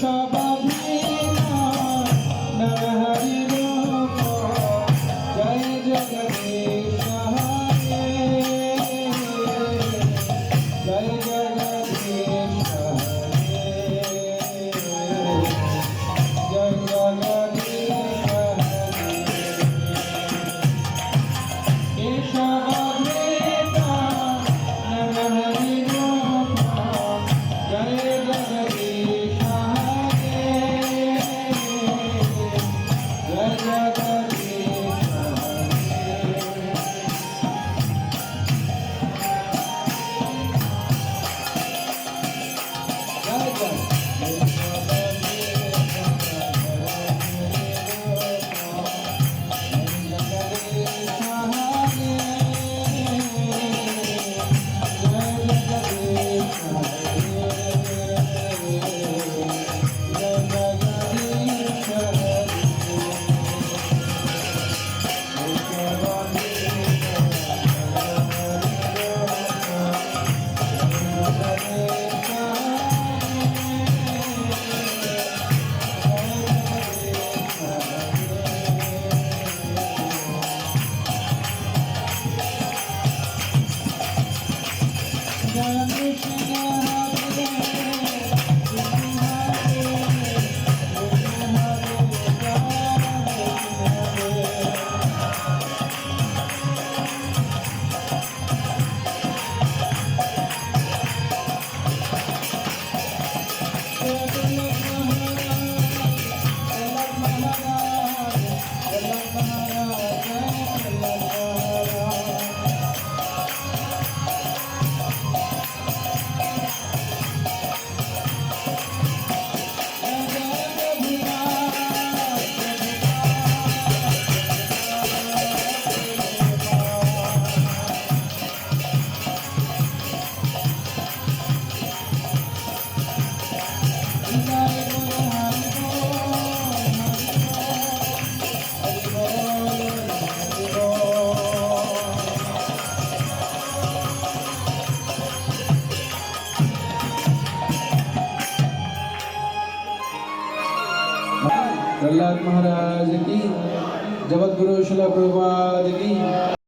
সবাই ప్రహ్లాద్ మహారాజ్కి జగద్గురు శిల ప్రభుపాదికి